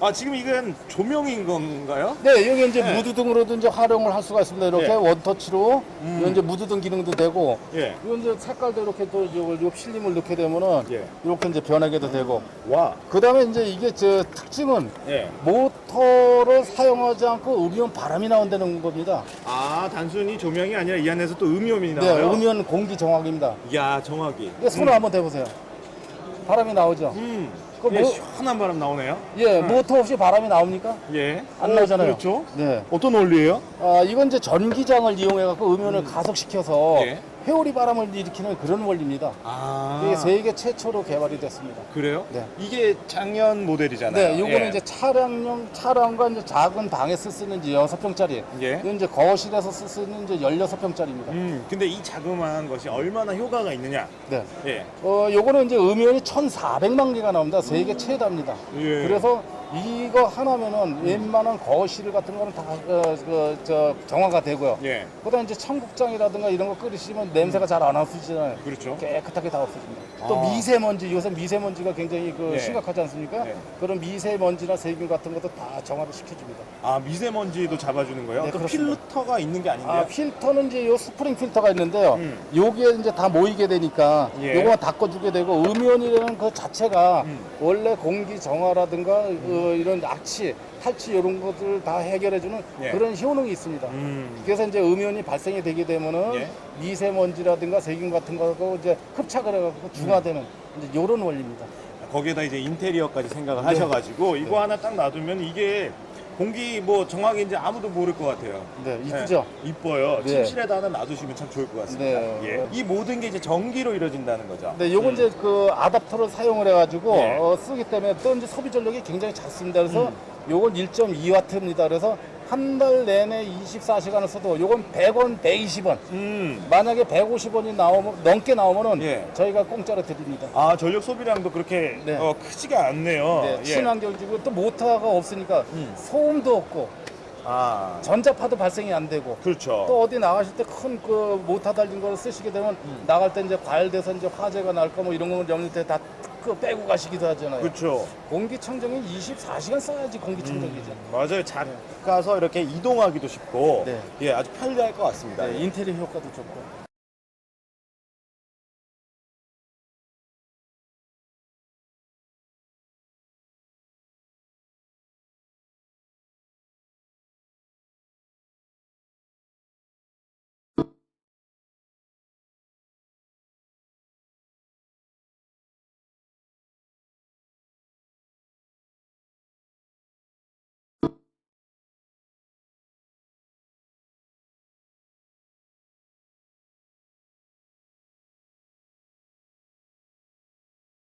아 지금 이건 조명인 건가요? 네, 여기 이제 네. 무드등으로도 이제 활용을 할 수가 있습니다. 이렇게 예. 원터치로 음. 이거 이제 무드등 기능도 되고, 예. 이거 이제 색깔도 이렇게 또 이제 요 필름을 넣게 되면은 예. 이렇게 이제 변하게도 되고, 와. 그 다음에 이제 이게 저 특징은 예. 모터를 사용하지 않고 음이온 바람이 나온다는 겁니다. 아 단순히 조명이 아니라 이 안에서 또 음이온이 네, 나와요. 음이온 공기 정화기입니다. 야 정확히. 이게 손을 한번 대보세요. 바람이 나오죠? 음. 그 예, 뭐- 시원한 바람 나오네요. 예, 모터 없이 바람이 나옵니까? 예. 안 어, 나오잖아요. 그렇죠. 네. 어떤 원리예요? 아, 이건 이제 전기장을 이용해 갖고 음이온을 가속시켜서 예. 회오리 바람을 일으키는 그런 원리입니다. 아. 이게 세계 최초로 개발이 됐습니다. 그래요? 네. 이게 작년 모델이잖아요. 네, 요거는 예. 이제 차량용 차량과 이제 작은 방에 쓸수 있는 이제 6평짜리. 예. 이건 이제 거실에서 있는 이제 16평짜리입니다. 음, 근데 이 자그마한 것이 얼마나 효과가 있느냐? 네. 예. 어, 요거는 이제 음이온이 1,400만 개가 나옵니다. 세계 최다입니다. 예. 그래서 이거 하나면은 웬만한 거실 같은 거는 다, 어, 그, 저, 정화가 되고요. 예. 그다음 이제 청국장이라든가 이런 거 끓이시면 냄새가 잘 안 없어지잖아요. 그렇죠. 깨끗하게 다 없어집니다. 또 아. 미세먼지, 요새 미세먼지가 굉장히 그 예. 심각하지 않습니까? 예. 그런 미세먼지나 세균 같은 것도 다 정화를 시켜줍니다. 아 미세먼지도 잡아주는 거예요? 네, 그 그렇습니다. 필터가 있는 게 아닌데요? 아, 필터는 이제 요 스프링 필터가 있는데요. 음. 여기에 이제 다 모이게 되니까 예. 요거 닦아주게 되고 음이온이라는 그 자체가 음. 원래 공기 정화라든가 어, 이런 악취, 탈취 이런 것들을 다 해결해주는 예. 그런 효능이 있습니다. 음. 그래서 이제 음이온이 발생이 되게 되면은 예. 미세먼지라든가 세균 같은 거하고 이제 흡착을 해갖고 중화되는 이제 요런 원리입니다. 거기에다 이제 인테리어까지 생각을 네. 하셔가지고 이거 하나 딱 놔두면 이게 공기 뭐 정확인지 아무도 모를 것 같아요. 네, 이쁘죠? 네, 이뻐요. 네. 침실에다 하나 놔두시면 참 좋을 것 같습니다. 네. 예. 이 모든 게 이제 전기로 이루어진다는 거죠. 네, 요건 음. 이제 그 아답터를 사용을 해가지고 예. 어, 쓰기 때문에 또 이제 소비 전력이 굉장히 작습니다. 그래서 음. 요건 1.2와트입니다. 그래서 한 달 내내 24시간을 써도 요건 100원, 120원. 음. 만약에 150원이 나오면 넘게 나오면은 예. 저희가 공짜로 드립니다. 아 전력 소비량도 그렇게 네. 어, 크지가 않네요. 네, 예. 친환경지고 또 모터가 없으니까 음. 소음도 없고 아 전자파도 발생이 안 되고 그렇죠. 또 어디 나가실 때 큰 그 모터 달린 걸 쓰시게 되면 음. 나갈 때 이제 과열돼서 이제 화재가 날까 뭐 이런 거 염려 때다 그 빼고 가시기도 하잖아요. 그렇죠. 공기청정기 24시간 써야지 공기청정기죠. 맞아요. 작가서 이렇게 이동하기도 쉽고 네. 예 아주 편리할 것 같습니다. 네, 인테리어 효과도 좋고.